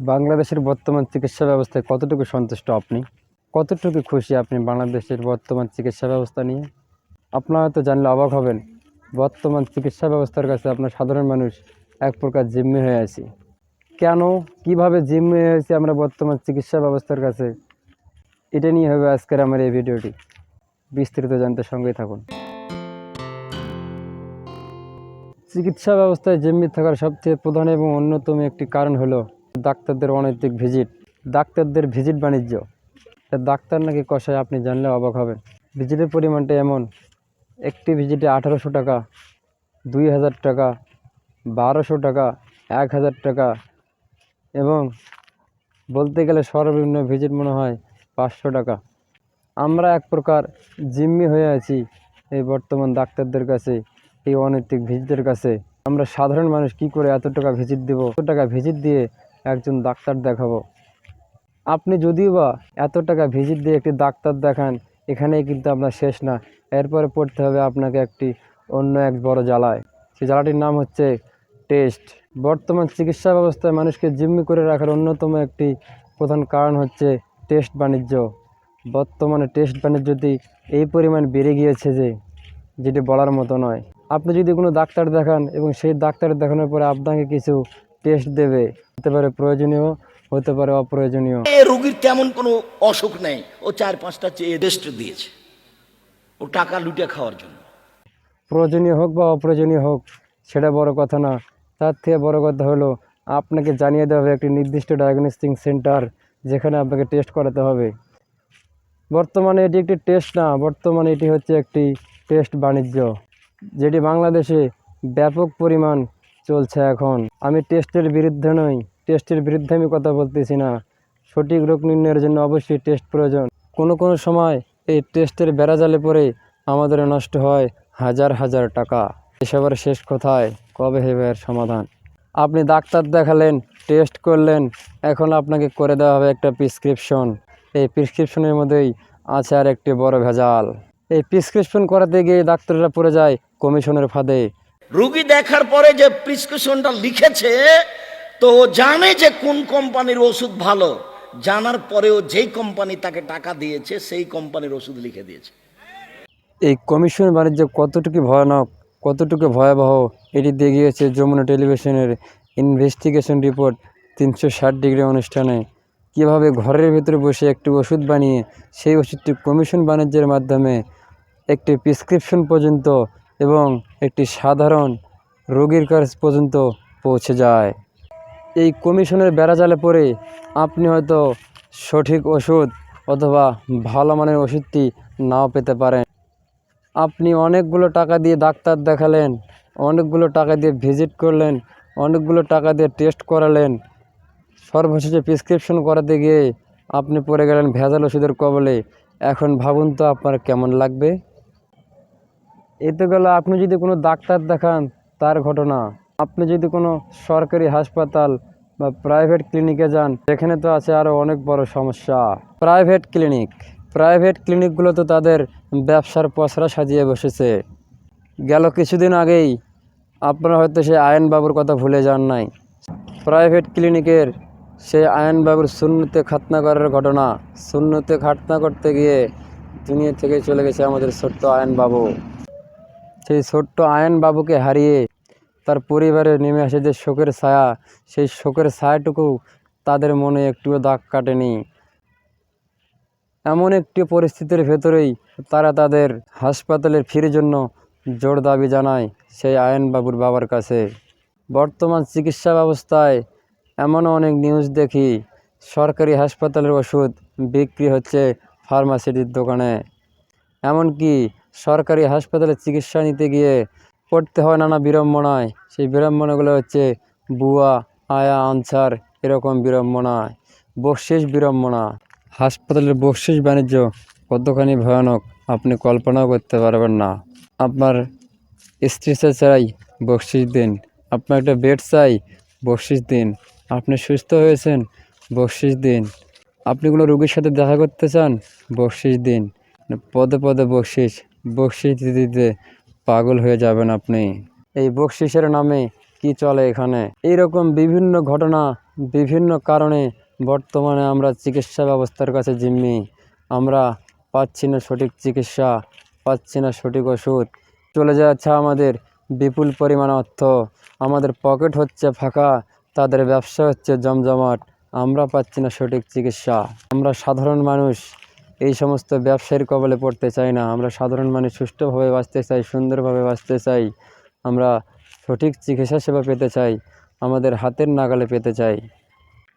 বাংলাদেশের বর্তমান চিকিৎসা ব্যবস্থায় কতটুকু সন্তুষ্ট আপনি? কতটুকু খুশি আপনি বাংলাদেশের বর্তমান চিকিৎসা ব্যবস্থা নিয়ে? আপনারা তো জানলে অবাক হবেন, বর্তমান চিকিৎসা ব্যবস্থার কাছে আপনার সাধারণ মানুষ এক প্রকার জিম্মি হয়ে আছি। কেন, কীভাবে জিম্মি হয়ে আছি আমরা বর্তমান চিকিৎসা ব্যবস্থার কাছে? এটা নিয়ে হবে আজকের আমার এই ভিডিওটি। বিস্তারিত জানতে সঙ্গেই থাকুন। চিকিৎসা ব্যবস্থায় জিম্মি থাকার সবচেয়ে প্রধান এবং অন্যতম একটি কারণ হলো ডাক্তারদের অনৈতিক ভিজিট। ডাক্তারদের ভিজিট বাণিজ্য। ডাক্তার নাকি কষায় আপনি জানলে অবাক হবেন। ভিজিটের পরিমাণটা এমন। একটি ভিজিটে আঠারোশো টাকা, দুই হাজার টাকা, বারোশো টাকা, এক হাজার টাকা এবং বলতে গেলে সর্বনিম্ন ভিজিট মনে হয় পাঁচশো টাকা। আমরা এক প্রকার জিম্মি হয়ে আছি এই বর্তমান ডাক্তারদের কাছে, এই অনৈতিক ভিজিটের কাছে। আমরা সাধারণ মানুষ কি করে এত টাকা ভিজিট দেবো? এত টাকা ভিজিট দিয়ে একজন ডাক্তার দেখাবো। আপনি যদিও বা এত টাকা ভিজিট দিয়ে একটি ডাক্তার দেখান, এখানেই কিন্তু আপনার শেষ না। এরপরে পড়তে হবে আপনাকে একটি অন্য এক বড় জ্বালায়। সেই জ্বালাটির নাম হচ্ছে টেস্ট। বর্তমান চিকিৎসা ব্যবস্থায় মানুষকে জিম্মি করে রাখার অন্যতম একটি প্রধান কারণ হচ্ছে টেস্ট বাণিজ্য। বর্তমানে টেস্ট বাণিজ্যটি এই পরিমাণ বেড়ে গিয়েছে যে, যেটি বলার মতো নয়। আপনি যদি কোনো ডাক্তার দেখান এবং সেই ডাক্তার দেখানোর পরে আপনাকে কিছু টেস্ট দেবে। হতে পারে প্রয়োজনীয় হতে পারে অপ্রয়োজনীয়। এ রোগীর তেমন কোনো অসুখ নেই। ও চার পাঁচটা চেয়ে টেস্ট দিয়েছে। ও টাকা লুটে খাওয়ার জন্য। প্রয়োজনীয় হোক বা অপ্রয়োজনীয় হোক সেটা বড় কথা না। তার থেকে বড় কথা হলো আপনাকে জানিয়ে দেওয়া হবে একটি নির্দিষ্ট ডায়াগনস্টিক সেন্টার যেখানে আপনাকে টেস্ট করাতে হবে। বর্তমানে এটি একটি টেস্ট না বর্তমানে এটি হচ্ছে একটি টেস্ট বাণিজ্য যেটি বাংলাদেশে ব্যাপক পরিমাণ চলছে এখন। আমি টেস্টের বিরুদ্ধে নই। টেস্টের বিরুদ্ধে আমি কথা বলতেছি না। সঠিক রোগ নির্ণয়ের জন্য অবশ্যই টেস্ট প্রয়োজন। কোনো কোনো সময় এই টেস্টের বেড়াজালে পড়ে আমাদের নষ্ট হয় হাজার হাজার টাকা। এসবের শেষ কোথায়? কবে হবে এর সমাধান? আপনি ডাক্তার দেখালেন, টেস্ট করলেন, এখন আপনাকে করে দেওয়া হবে একটা প্রেসক্রিপশন। এই প্রেসক্রিপশনের মধ্যেই আছে আর একটি বড় ভেজাল। এই প্রেসক্রিপশন করাতে গিয়ে ডাক্তাররা পড়ে যায় কমিশনের ফাঁদে। রুগী দেখার পরে যে প্রিসক্রিপশনটা লিখেছে, তো জানে যে কোন কোম্পানির ওষুধ ভালো। জানার পরেও যেই কোম্পানি তাকে টাকা দিয়েছে, সেই কোম্পানির ওষুধ লিখে দিয়েছে। এই কমিশন বাণিজ্য কতটুকু ভয়ানক, কতটুকু ভয়াবহ, এটি দেখিয়েছে যমুনা টেলিভিশনের ইনভেস্টিগেশন রিপোর্ট তিনশো ষাট ডিগ্রি অনুষ্ঠানে। কীভাবে ঘরের ভিতরে বসে একটি ওষুধ বানিয়ে সেই ওষুধটি কমিশন বাণিজ্যের মাধ্যমে একটি প্রেসক্রিপশন পর্যন্ত এবং একটি সাধারণ রোগীর কাছ পর্যন্ত পৌঁছে যায়। এই কমিশনের বেড়াজালে পড়ে আপনি হয়তো সঠিক ওষুধ অথবা ভালো মানের ওষুধটি নাও পেতে পারেন। আপনি অনেকগুলো টাকা দিয়ে ডাক্তার দেখালেন, অনেকগুলো টাকা দিয়ে ভিজিট করলেন, অনেকগুলো টাকা দিয়ে টেস্ট করালেন। সর্বশেষে প্রেসক্রিপশন করাতে গিয়ে আপনি পড়ে গেলেন ভেজাল ওষুধের কবলে। এখন ভাবুন তো আপনার কেমন লাগবে? এতে গেল আপনি যদি কোনো ডাক্তার দেখান তার ঘটনা। আপনি যদি কোনো সরকারি হাসপাতাল বা প্রাইভেট ক্লিনিকে যান, সেখানে তো আছে আরও অনেক বড় সমস্যা। প্রাইভেট ক্লিনিক প্রাইভেট ক্লিনিকগুলো তো তাদের ব্যবসার পসরা সাজিয়ে বসেছে। গেল কিছুদিন আগেই আপনারা হয়তো সেই আয়নবাবুর কথা ভুলে যান নাই। প্রাইভেট ক্লিনিকের সেই আয়নবাবুর শূন্যতে খাতনা করার ঘটনা। শূন্যতে খাতনা করতে গিয়ে দুনিয়া থেকে চলে গেছে আমাদের ছোট্ট আয়নবাবু। সেই ছোট্ট আয়নবাবুকে হারিয়ে তার পরিবারে নেমে আসে যে শোকের ছায়া, সেই শোকের ছায়াটুকু তাদের মনে একটুও দাগ কাটেনি। এমন একটি পরিস্থিতির ভেতরেই তারা তাদের হাসপাতালের ফির জন্য জোর দাবি জানায় সেই আয়নবাবুর বাবার কাছে। বর্তমান চিকিৎসা ব্যবস্থায় এমনও অনেক নিউজ দেখি, সরকারি হাসপাতালের ওষুধ বিক্রি হচ্ছে ফার্মাসিটির দোকানে। এমনকি সরকারি হাসপাতালে চিকিৎসা নিতে গিয়ে পড়তে হয় নানা বিড়ম্বনায়। সেই বিড়ম্বনাগুলো হচ্ছে বুয়া, আয়া, আনসার এরকম বিড়ম্বনায় বকশিস বিড়ম্বনা। হাসপাতালের বকশিস বাণিজ্য কতখানি ভয়ানক, আপনি কল্পনাও করতে পারবেন না। আপনার স্ট্রেচার চাই বকশিস দিন, আপনার একটা বেড চাই বকশিস দিন। আপনি সুস্থ হয়েছেন বকশিস দিন। আপনি কোনো রোগীর সাথে দেখা করতে চান বকশিস দিন। পদে পদে বকশিস বকশিস দিতে দিতে পাগল হয়ে যাবেন আপনি। এই বকশিসের নামে কি চলে এখানে? এইরকম বিভিন্ন ঘটনা, বিভিন্ন কারণে বর্তমানে আমরা চিকিৎসা ব্যবস্থার কাছে জিম্মি। আমরা পাচ্ছি না সঠিক চিকিৎসা, পাচ্ছি না সঠিক ওষুধ। চলে যাচ্ছে আমাদের বিপুল পরিমাণ অর্থ। আমাদের পকেট হচ্ছে ফাঁকা, তাদের ব্যবসা হচ্ছে জমজমাট। আমরা পাচ্ছি না সঠিক চিকিৎসা। আমরা সাধারণ মানুষ এই সমস্ত ব্যবসায়ীর কবলে পড়তে চাই না। আমরা সাধারণ মানুষ সুষ্ঠুভাবে বাঁচতে চাই, সুন্দরভাবে বাঁচতে চাই। আমরা সঠিক চিকিৎসা সেবা পেতে চাই, আমাদের হাতের নাগালে পেতে চাই।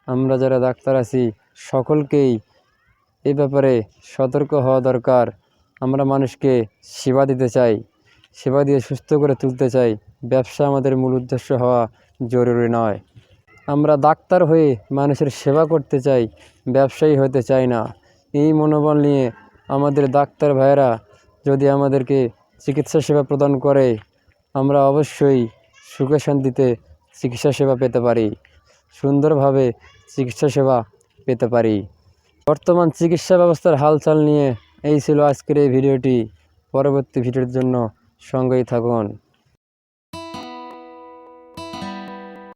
আমরা যারা ডাক্তার আছি, সকলকেই এই ব্যাপারে সতর্ক হওয়া দরকার। আমরা মানুষকে সেবা দিতে চাই, সেবা দিয়ে সুস্থ করে তুলতে চাই। ব্যবসা আমাদের মূল উদ্দেশ্য হওয়া জরুরি নয়। আমরা ডাক্তার হয়ে মানুষের সেবা করতে চাই, ব্যবসায়ী হতে চাই না। এই মনোবল নিয়ে আমাদের ডাক্তার ভাইয়েরা যদি আমাদেরকে চিকিৎসা সেবা প্রদান করে, আমরা অবশ্যই সুখে শান্তিতে চিকিৎসা সেবা পেতে পারি, সুন্দরভাবে চিকিৎসা সেবা পেতে পারি। বর্তমান চিকিৎসা ব্যবস্থার হালচাল নিয়ে এই ছিল আজকের এই ভিডিওটি। পরবর্তী ভিডিওর জন্য সঙ্গেই থাকুন।